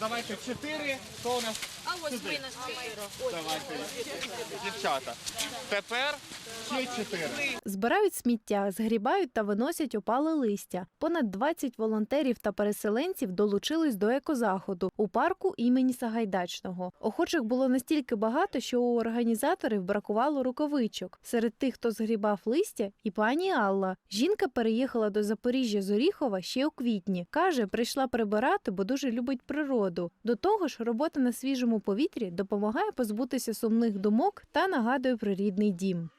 давайте чотири. Хто у нас? А ось ви наш Давайте. Дівчата. Тепер чотири. Збирають сміття, згрібають та виносять опале листя. Понад 20 волонтерів та переселенців долучились до екозаходу у парку імені Сагайдачного. Охочих було настільки багато, що у організаторів бракувало рукавичок. Серед тих, хто згрібав листя, і пані Алла. Жінка переїхала до Запоріжжя з Оріхова ще у квітні. Каже, прийшла прибирати, бо дуже любить природу. До того ж, робота на свіжому повітрі допомагає позбутися сумних думок та нагадує про рідний дім.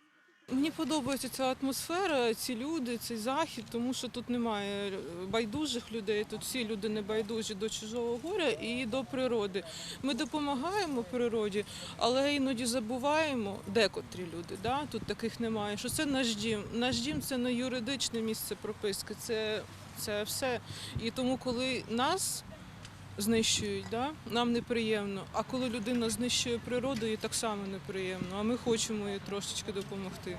Мені подобається ця атмосфера, ці люди, цей захід, тому що тут немає е, байдужих людей. Тут всі люди не байдужі до чужого горя і до природи. Ми допомагаємо природі, але іноді забуваємо, декотрі люди. Да? Тут таких немає. Що це наш дім. Наш дім це не юридичне місце прописки, це, це все. І тому, коли нас знищують, да? нам неприємно. А коли людина знищує природу, їй так само неприємно. А ми хочемо їй трошечки допомогти.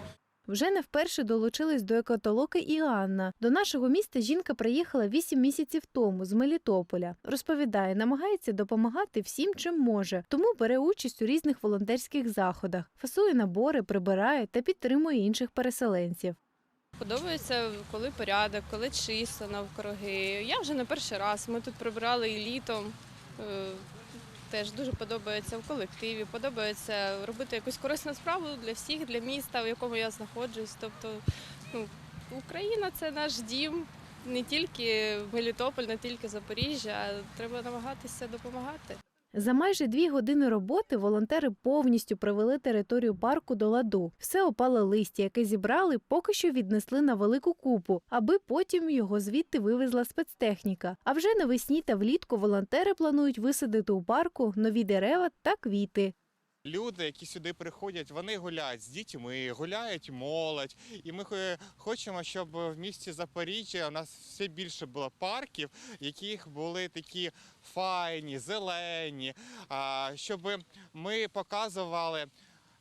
Вже не вперше долучились до екотолоки і Анна. До нашого міста жінка приїхала 8 місяців тому з Мелітополя. Розповідає, намагається допомагати всім, чим може, тому бере участь у різних волонтерських заходах, фасує набори, прибирає та підтримує інших переселенців. Подобається, коли порядок, коли чисто навкруги. Я вже не перший раз. Ми тут прибирали і літом. Е, Теж дуже подобається в колективі. Подобається робити якусь корисну справу для всіх, для міста, в якому я знаходжусь. Тобто, ну, Україна це наш дім. Не тільки Мелітополь, не тільки Запоріжжя, треба намагатися допомагати. За майже дві години роботи волонтери повністю привели територію парку до ладу. Все опале листя, яке зібрали, поки що віднесли на велику купу, аби потім його звідти вивезла спецтехніка. А вже навесні та влітку волонтери планують висадити у парку нові дерева та квіти. Люди, які сюди приходять, вони гуляють з дітьми, гуляють молодь. І ми хо- хочемо, щоб в місті Запоріжжя у нас все більше було парків, яких були такі файні, зелені, щоб ми показували,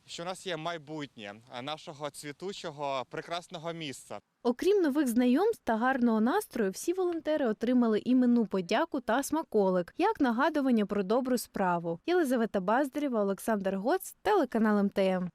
що у нас є майбутнє нашого цвітучого прекрасного місця. Окрім нових знайомств та гарного настрою, всі волонтери отримали іменну подяку та смаколик як нагадування про добру справу. Єлизавета Баздарєва, Олександр Гоц, телеканал МТМ.